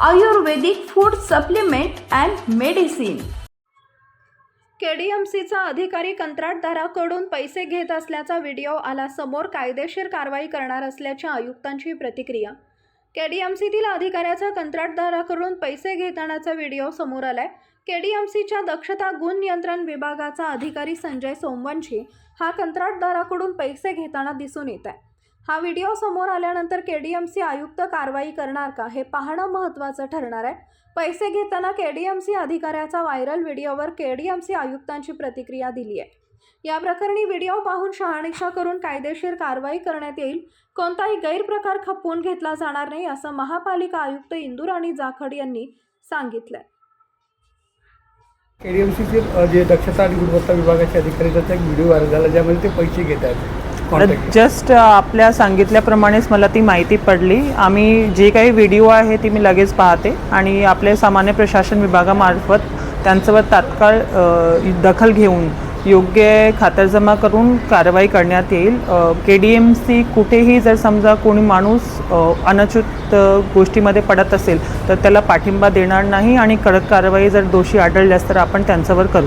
Ayurvedic food supplement and medicine केडीएमसीचा अधिकारी कंत्राटदाराकडून पैसे घेत असल्याचा व्हिडिओ आला समोर कायदेशीर कारवाई करणार असल्याच्या आयुक्तांची प्रतिक्रिया. केडीएमसीतील अधिकाऱ्याचा कंत्राटदाराकडून पैसे घेतानाचा व्हिडिओ समोर आलाय. केडीएमसीच्या दक्षता गुण नियंत्रण विभागाचा अधिकारी संजय सोमवंशी हा कंत्राटदाराकडून पैसे घेताना दिसून येत आहे. हा व्हिडिओ समोर आल्यानंतर के डी एम सी आयुक्त कारवाई करणार का हे पाहणं महत्त्वाचं ठरणार आहे. पैसे घेताना के डी एम सी अधिकाऱ्याचा व्हायरल व्हिडिओवर के डी एम सी आयुक्तांची प्रतिक्रिया दिली आहे या प्रकरणी व्हिडिओ पाहून शहानिशा करून कायदेशीर कारवाई करण्यात येईल. कोणताही गैरप्रकार खपवून घेतला जाणार नाही असं महापालिका आयुक्त इंदुराणी जाखड यांनी सांगितलंय. केडीएमसीचे जे दक्षता आणि गुणवत्ता विभागाचे अधिकारी त्याचा एक व्हिडिओ व्हायरल झाला ज्यामध्ये ते पैसे घेत आहेत जस्ट आपल्या सांगितल्याप्रमाणेच मला ती माहिती पडली. आम्ही जे काही व्हिडिओ आहे ती मी लगेच पाहते आणि आपले सामान्य प्रशासन विभागामार्फत त्यांच्यावर तात्काळ दखल घेऊन योग्य खातरजमा करून कारवाई करण्यात येईल. के डी एम सी कुठेही जर समजा कोणी माणूस अनुचित गोष्टीमध्ये पडत असेल तर त्याला पाठिंबा देणार नाही आणि कडक कारवाई जर दोषी आढळल्यास तर आपण त्यांच्यावर करू.